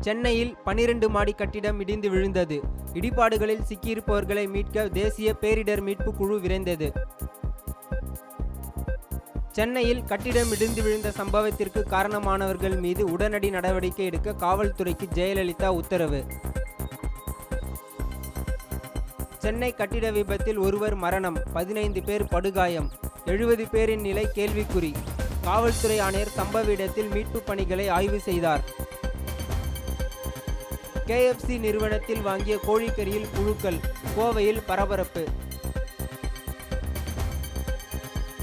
சென்னையில் பனிரெண்டு மாடி கட்டிடம் இடிந்து விழுந்தது. இடிபாடுகளில் சிக்கியிருப்பவர்களை மீட்க தேசிய பேரிடர் மீட்பு குழு விரைந்தது. சென்னையில் கட்டிடம் இடிந்து விழுந்த சம்பவத்திற்கு காரணமானவர்கள் மீது உடனடி நடவடிக்கை எடுக்க காவல்துறைக்கு ஜெயலலிதா உத்தரவு. சென்னை கட்டிட விபத்தில் ஒருவர் மரணம் பதினைந்து பேர் படுகாயம் எழுபது பேரின் நிலை கேள்விக்குறி. காவல்துறை ஆணையர் சம்பவ இடத்தில் மீட்பு பணிகளை ஆய்வு செய்தார். கேஎஃப்சி நிறுவனத்தில் வாங்கிய கோழிக்கறியில் புழுக்கள் கோவையில் பரபரப்பு.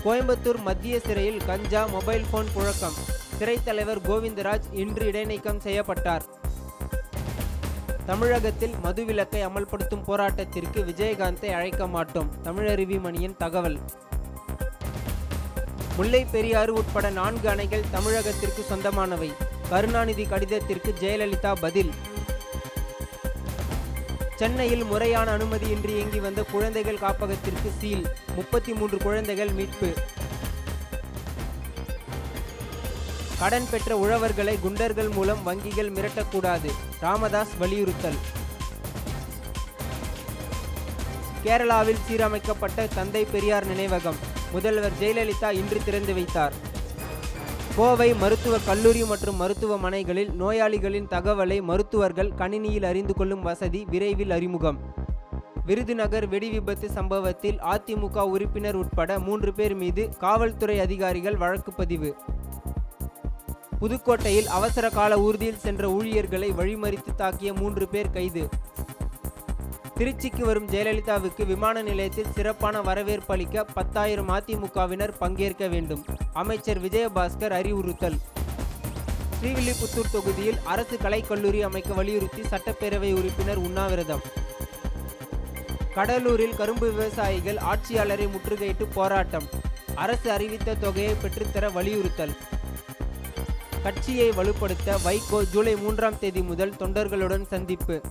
கோயம்புத்தூர் மத்திய சிறையில் கஞ்சா மொபைல் போன் புழக்கம். சிறைத்தலைவர் கோவிந்தராஜ் இன்று இடைநீக்கம் செய்யப்பட்டார். தமிழகத்தில் மதுவிலக்கை அமல்படுத்தும் போராட்டத்திற்கு விஜயகாந்தை அழைக்க மாட்டோம் தமிழருவி மணியின் தகவல். முல்லை பெரியாறு உட்பட நான்கு அணைகள் தமிழகத்திற்கு சொந்தமானவை. கருணாநிதி கடிதத்திற்கு ஜெயலலிதா பதில். சென்னையில் முறையான அனுமதியின்றி இயங்கி வந்த குழந்தைகள் காப்பகத்திற்கு சீல். முப்பத்தி மூன்று குழந்தைகள் மீட்பு. கடன் பெற்ற உழவர்களை குண்டர்கள் மூலம் வங்கிகள் மிரட்டக்கூடாது. ராமதாஸ் வலியுறுத்தல். கேரளாவில் சீரமைக்கப்பட்ட தந்தை பெரியார் நினைவகம். முதல்வர் ஜெயலலிதா இன்று திறந்து வைத்தார். கோவை மருத்துவக் கல்லூரி மற்றும் மருத்துவமனைகளில் நோயாளிகளின் தகவலை மருத்துவர்கள் கணினியில் அறிந்து கொள்ளும் வசதி விரைவில் அறிமுகம். விருதுநகர் வெடி விபத்து சம்பவத்தில் அதிமுக உறுப்பினர் உட்பட மூன்று பேர் மீது காவல்துறை அதிகாரிகள் வழக்கு பதிவு. புதுக்கோட்டையில் அவசர கால ஊர்தியில் சென்ற ஊழியர்களை வழிமறித்து தாக்கிய மூன்று பேர் கைது. திருச்சிக்கு வரும் ஜெயலலிதாவுக்கு விமான நிலையத்தில் சிறப்பான வரவேற்பு அளிக்க பத்தாயிரம் அதிமுகவினர் பங்கேற்க வேண்டும். அமைச்சர் விஜயபாஸ்கர் அறிவுறுத்தல். ஸ்ரீவில்லிபுத்தூர் தொகுதியில் அரசு கலைக்கல்லூரி அமைக்க வலியுறுத்தி சட்டப்பேரவை உறுப்பினர் உண்ணாவிரதம். கடலூரில் கரும்பு விவசாயிகள் ஆட்சியாளரை முற்றுகையிட்டு போராட்டம். அரசு அறிவித்த தொகையை பெற்றுத்தர வலியுறுத்தல். கட்சியை வலுப்படுத்த வைகோ ஜூலை மூன்றாம் தேதி முதல் தொண்டர்களுடன் சந்திப்பு.